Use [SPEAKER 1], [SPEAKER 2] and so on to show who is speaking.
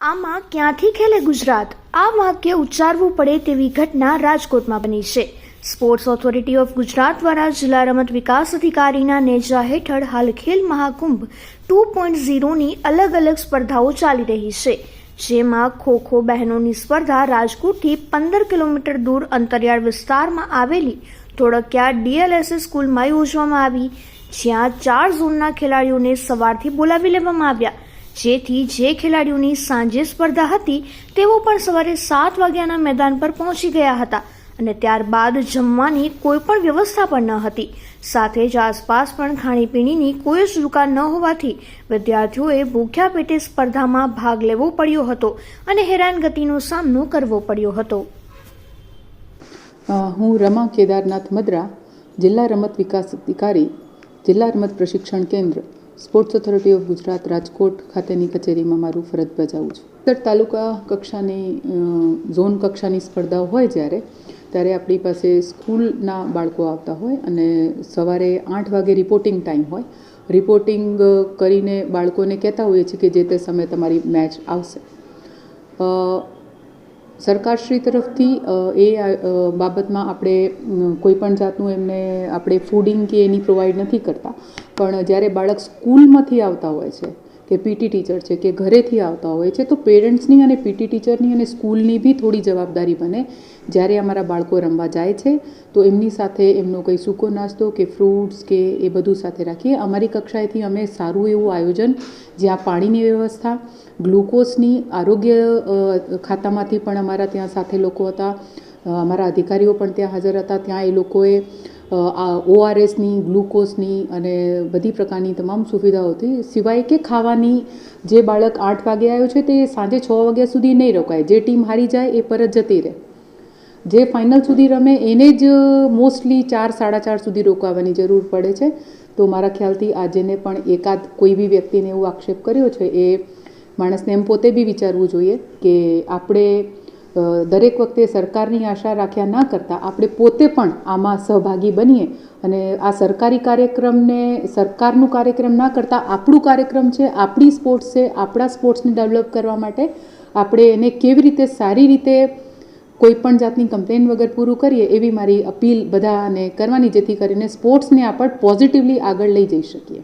[SPEAKER 1] આમાં ક્યાંથી ખેલે ગુજરાત? આ વાક્ય ઉચ્ચારવું પડે તેવી ઘટના રાજકોટમાં બની છે. સ્પોર્ટ્સ ઓથોરિટી ઓફ ગુજરાત દ્વારા જિલ્લા રમત વિકાસ અધિકારીના નેજા હેઠળ હાલ ખેલ મહાકુંભ ટુ પોઈન્ટ ઝીરોની અલગ અલગ સ્પર્ધાઓ ચાલી રહી છે. જેમાં ખો ખો બહેનોની સ્પર્ધા રાજકોટથી પંદર કિલોમીટર દૂર અંતરિયાળ વિસ્તારમાં આવેલી ધોળકિયા ડીએલએસએસ સ્કૂલમાં યોજવામાં આવી, જ્યાં ચાર ઝોનના ખેલાડીઓને સવારથી બોલાવી લેવામાં આવ્યા. જેથી જે ખેલાડીઓની સાંજે સ્પર્ધા હતી, તેઓ પણ સવારે સાત વાગ્યાના મેદાન પર પહોંચી ગયા હતા અને ત્યારબાદ જમવાની કોઈ પણ વ્યવસ્થા પણ ન હતી. સાથે જ આસપાસ પણ ખાણીપીણીની કોઈ જ દુકાન ન હોવાથી વિદ્યાર્થીઓએ ભૂખ્યા પેટે સ્પર્ધામાં ભાગ લેવો પડ્યો હતો અને હેરાનગતિનો સામનો કરવો પડ્યો હતો.
[SPEAKER 2] હું રમા કેદારનાથ મદ્રા જિલ્લા રમત વિકાસ અધિકારી, જિલ્લા રમત પ્રશિક્ષણ કેન્દ્ર. Sports authority of Gujarat Rajkot ખાતેની કચેરીમાં મારું ફરજ બજાવું છું. સર, તાલુકા કક્ષાની ઝોન કક્ષાની સ્પર્ધાઓ હોય જ્યારે, ત્યારે આપણી પાસે સ્કૂલના બાળકો આવતા હોય અને સવારે આઠ વાગે રિપોર્ટિંગ ટાઈમ હોય. રિપોર્ટિંગ કરીને બાળકોને કહેતા હોઈએ છીએ કે જે તે સમયે તમારી મેચ આવશે. સરકારશ્રી તરફથી એ બાબતમાં આપણે કોઈપણ જાતનું એમને આપણે ફૂડિંગ કે એની પ્રોવાઈડ નથી કરતા. પણ જ્યારે બાળક સ્કૂલમાંથી આવતા હોય છે કે પીટી ટીચર છે કે ઘરેથી આવતા હોય છે, તો પેરેન્ટ્સની અને પીટી ટીચરની અને સ્કૂલની બી થોડી જવાબદારી બને. જ્યારે અમારા બાળકો રમવા જાય છે, તો એમની સાથે એમનો કંઈ સૂકો નાસ્તો કે ફ્રૂટ્સ કે એ બધું સાથે રાખીએ. અમારી કક્ષાએથી અમે સારું એવું આયોજન, જ્યાં પાણીની વ્યવસ્થા, ગ્લુકોઝની આરોગ્ય ખાતામાંથી પણ અમારા ત્યાં સાથે લોકો હતા. અમારા અધિકારીઓ પણ ત્યાં હાજર હતા. ત્યાં એ લોકોએ આ ઓઆરએસની ગ્લુકોઝની અને બધી પ્રકારની તમામ સુવિધાઓ હતી સિવાય કે ખાવાની જે બાળક આઠ વાગે આવ્યો છે તે સાંજે છ વાગ્યા સુધી નહીં રોકાય. જે ટીમ હારી જાય એ પરત જતી રહે. જે ફાઇનલ સુધી રમે એને જ મોસ્ટલી ચાર, સાડા ચાર સુધી રોકાવાની જરૂર પડે છે. તો મારા ખ્યાલથી આજેને પણ એકાદ કોઈ બી વ્યક્તિને એવો આક્ષેપ કર્યો છે એ માણસને એમ પોતે બી વિચારવું જોઈએ કે આપણે દરેક વખતે સરકારની આશા રાખ્યા ન કરતાં આપણે પોતે પણ આમાં સહભાગી બનીએ અને આ સરકારી કાર્યક્રમને, સરકારનું કાર્યક્રમ ના કરતાં આપણું કાર્યક્રમ છે, આપણી સ્પોર્ટ્સ છે, આપણા સ્પોર્ટ્સને ડેવલપ કરવા માટે આપણે એને કેવી રીતે સારી રીતે કોઈ પણ જાતની કમ્પ્લેન વગર પૂરું કરીએ એવી મારી અપીલ બધાને કરવાની જેથી કરીને સ્પોર્ટ્સને આપણે પોઝિટિવલી આગળ લઈ જઈ શકીએ.